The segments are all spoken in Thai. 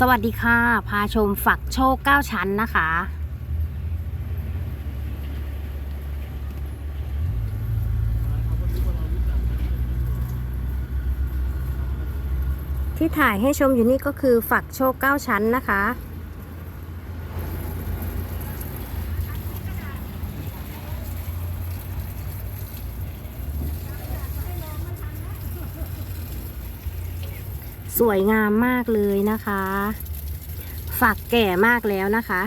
สวัสดีค่ะ พาชมฝักโชค 9 ชั้นนะคะ ที่ถ่ายให้ชมอยู่นี่ก็คือฝักโชค 9 ชั้นนะคะ สวยงามมากเลยนะคะ ฝักแก่มากแล้วนะคะ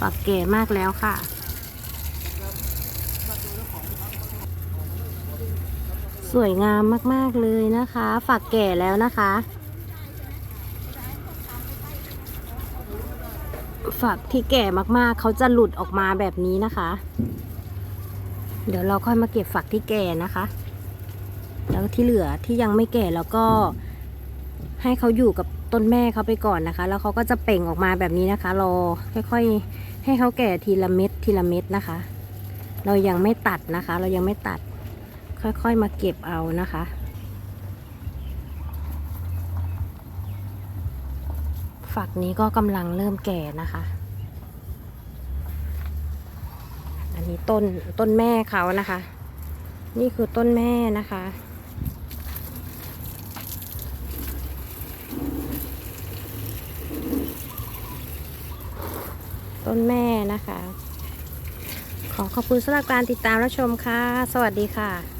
ฝักแก่มากแล้วค่ะ สวยงามมากๆเลยนะคะ ฝักแก่แล้วนะคะ ฝักที่แก่มากๆ เขาจะหลุดออกมาแบบนี้นะคะ เดี๋ยวเราค่อยมาเก็บฝักที่แก่นะคะ แล้วที่เหลือที่ยังไม่แก่แล้วก็ให้เขาอยู่กับต้นแม่เขาไปก่อนนะคะ แล้วเขาก็จะเป่งออกมาแบบนี้นะคะรอค่อยๆ ให้เขาแก่ทีละเม็ดทีละเม็ดนะคะ เรายังไม่ตัดนะคะ เรายังไม่ตัด ค่อยๆมาเก็บเอานะคะฝักนี้ก็กำลังเริ่มแก่นะคะ อันนี้ต้นต้นแม่เขานะคะ นี่คือต้นแม่นะคะ ต้นแม่นะคะ ขอขอบคุณสำหรับการติดตามรับชมค่ะ สวัสดีค่ะ